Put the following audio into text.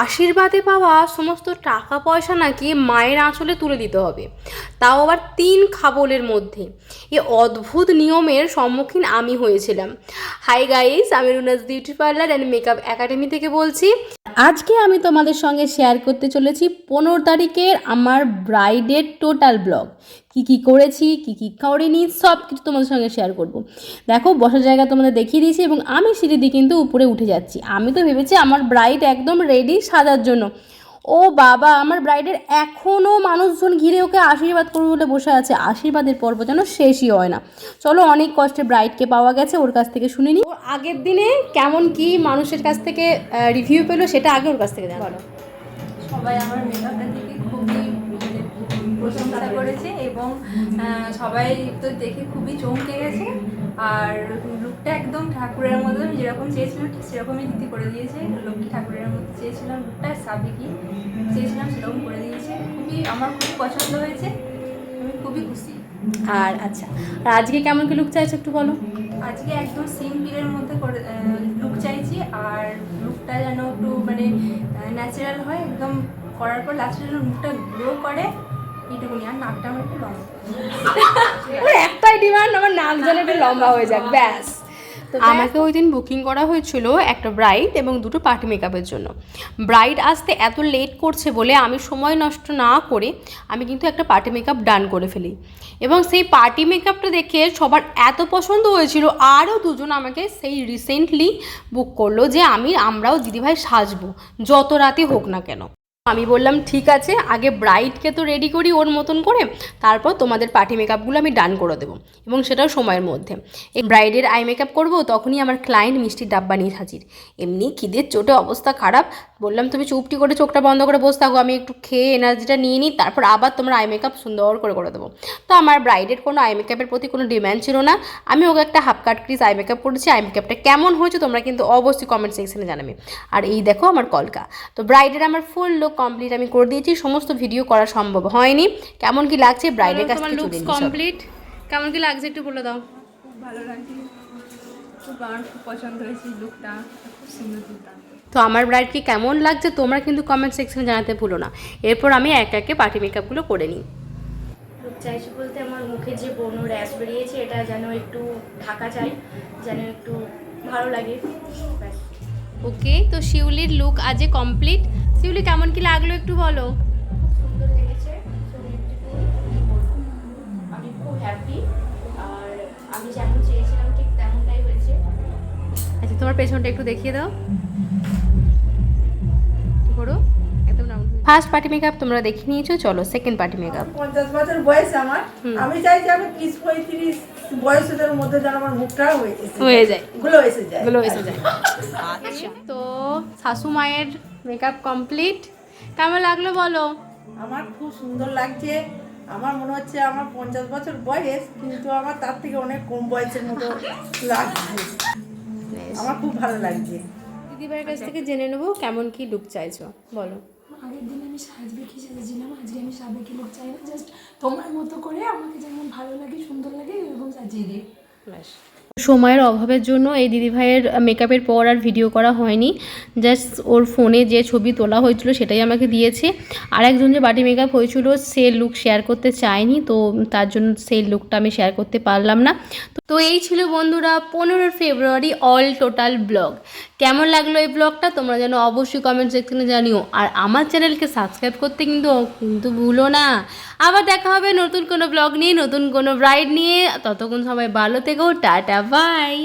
আশীর্বাদে পাওয়া সমস্ত টাকা পয়সা নাকি মায়ের আঁচলে তুলে দিতে হবে। তাও আবার তিন খাবলের মধ্যে। এ অদ্ভুত নিয়মের সম্মুখীন আমি হয়েছিলাম। হাই গাইস আমি Runa's beauty parlour and makeup academy থেকে বলছি। আজকে আমি তোমাদের সঙ্গে শেয়ার করতে চলেছি পনেরো তারিখের আমার ব্রাইডের টোটাল ব্লগ কি কি করেছি কি কি করিনি সব কিছু তোমাদের সঙ্গে শেয়ার করব। দেখো বসার জায়গা তোমাদের দেখিয়ে দিয়েছি এবং আমি সিঁড়ি দিয়ে কিন্তু উপরে উঠে যাচ্ছি। আমি তো ভেবেছি আমার ব্রাইড একদম রেডি সাজার জন্য। ও বাবা আমার ব্রাইডের এখনও মানুষজন ঘিরে ওকে আশীর্বাদ করবে বলে বসে আছে। আশীর্বাদের পর্ব যেন শেষই হয় না। চলো অনেক কষ্টে ব্রাইডকে পাওয়া গেছে ওর কাছ থেকে শুনে নিই ওর আগের দিনে কেমন কি মানুষের কাছ থেকে রিভিউ পেল সেটা আগে ওর কাছ থেকে জানো। সবাই আমার মেকআপটা দেখে খুবই প্রশংসা করেছে এবং সবাই তো দেখে খুবই চমকে গেছে। আর লুকটা একদম ঠাকুরের মতো আমি যেরকম চেয়েছিলাম ঠিক সেরকমই দিদি করে দিয়েছে। লক্ষ্মী ঠাকুরের মতো চেয়েছিলাম লুকটা সাবিকি চেয়েছিলাম সেরকম করে দিয়েছে। খুবই আমার খুব পছন্দ হয়েছে। আমি খুবই খুশি। আর আচ্ছা আর আজকে কেমন কি লুক চাইছো একটু বলো? আজকে একদম সিম্পলের মধ্যে করে লুক চাইছি। আর লুকটা যেন একটু মানে ন্যাচারাল হয় একদম করার পর লাস্টে যেন লুকটা গ্লো করে। এইটুকুনি আর নাকটা আমার একটু লম্বা। একটাই ডিমান্ড আমার নাক যেন একটু লম্বা হয়ে যাক ব্যাস। আমাকে ওই দিন বুকিং করা হয়েছিল একটা ব্রাইড এবং দুটো পার্টি মেকআপের জন্য। ব্রাইড আসতে এত লেট করছে বলে আমি সময় নষ্ট না করে আমি কিন্তু একটা পার্টি মেকআপ ডান করে ফেলি। এবং সেই পার্টি মেকআপটা দেখে সবার এত পছন্দ হয়েছিল আরও দুজন আমাকে সেই রিসেন্টলি বুক করল যে আমি আমরাও দিদিভাই সাজবো যত রাতে হোক না কেন। আমি বললাম, ঠিক আছে, আগে ব্রাইডকে তো রেডি করি ওর মতন করে, তারপর তোমাদের পার্টি মেকআপগুলো আমি ডান করে দেবো। এবং সেটাও সময়ের মধ্যে। এই ব্রাইডের আই মেকআপ করব, তখনই আমার ক্লায়েন্ট মিষ্টির ডাব্বা নিয়ে হাজির। এমনি খিদের চোটে অবস্থা খারাপ বললাম তুমি চুপটি করে চোখটা বন্ধ করে বসে থাকো আমি একটু খেয়ে এনার্জিটা নিয়ে নিই তারপর আবার তোমার আই মেকআপ সুন্দর করে করে দেবো। তো আমার ব্রাইডের কোনো আই মেকআপের প্রতি কোনো ডিম্যান্ড ছিল না। আমি ওকে একটা half cut crease eye makeup করেছি আই মেকআপটা কেমন হয়েছে তোমরা কিন্তু অবশ্যই কমেন্ট সেকশনে জানাবে। আর এই দেখো আমার কলকা। তো ব্রাইডের আমার ফুল লুক কমপ্লিট আমি করে দিয়েছি সমস্ত ভিডিও করা সম্ভব হয়নি। কেমন কি লাগছে ব্রাইডের কাছ থেকে কমপ্লিট কেমন কি লাগছে একটু বলে দাও। ভালো লাগছে। খুব আমার খুব পছন্দ হয়েছে লুকটা খুব সুন্দর দুর্দান্ত তো আমার ব্রাইডকে কেমন লাগছে তোমরা কিন্তু কমেন্ট সেকশনে জানাতে ভুলো না। এরপর আমি এক একে পার্টি মেকআপগুলো করে নিই। চাইছি বলতে আমার মুখে যে বন র্যাশ বেরিয়েছে এটা যেন একটু ঢাকা চাই যেন একটু ভালো লাগে। ওকে তো শিউলির লুক আজে কমপ্লিট শিউলি কেমন কি লাগল একটু বলো? আমি খুব হ্যাপি আর আমি যেমন চেয়েছিলাম ঠিক তেমনটাই হয়েছে। আচ্ছা তোমার পেছনটা একটু দেখিয়ে দাও। ফার্স্ট পার্টি মেকআপ তোমরা দেখে নিয়েছো চলো সেকেন্ড পার্টি মেকআপ পঞ্চাশ বছর বয়স আমার। আমি চাই যে আমি ত্রিশ পঁয়ত্রিশ বয়সের মধ্যে যেন আমার মুখটা হয়ে হয়ে যায়। গুলো এসে যায়। গুলো এসে যায়। আচ্ছা তো শাশু মায়ের মেকআপ কমপ্লিট কেমন লাগল বলো? আমার খুব সুন্দর লাগছে। আমার মনে হচ্ছে আমার পঞ্চাশ বছর বয়স কিন্তু আমার তার থেকে অনেক কম বয়সের মতো লাগছে। আমার খুব ভালো লাগছে। দিদিভাইয়ের কাছ থেকে জেনে নেব কেমন কি লুক চাইছো বলো। আগের দিন আমি সাজবে কি সেজেছিলাম? আজকে আমি সাবেকি লোক চাই না? জাস্ট তোমার মতো করে আমাকে যেমন ভালো লাগে সুন্দর লাগে এরকম সাজিয়ে দিই সময়ের অভাবের জন্য এই দিদিভাইয়ের মেকআপের পর আর ভিডিও করা হয়নি। জাস্ট ওর ফোনে যে ছবি তোলা হয়েছিল সেটাই আমাকে দিয়েছে। আর একজন যে বাটি মেকআপ হয়েছিল সে লুক শেয়ার করতে চায়নি তো তার জন্য সেই লুকটা আমি শেয়ার করতে পারলাম না। তো- তো এই ছিল বন্ধুরা পনেরো ফেব্রুয়ারি অল টোটাল ব্লগ কেমন লাগল এই ব্লগটা? তোমরা যেন অবশ্যই কমেন্ট সেকশনে জানিও। আর আমার চ্যানেলকে সাবস্ক্রাইব করতে কিন্তু কিন্তু ভুলো না। আবার দেখা হবে নতুন কোনো ব্লগ নিয়ে, নতুন কোনো ব্রাইড নিয়ে। ততক্ষণ সবাই ভালো থেকো। Tata bye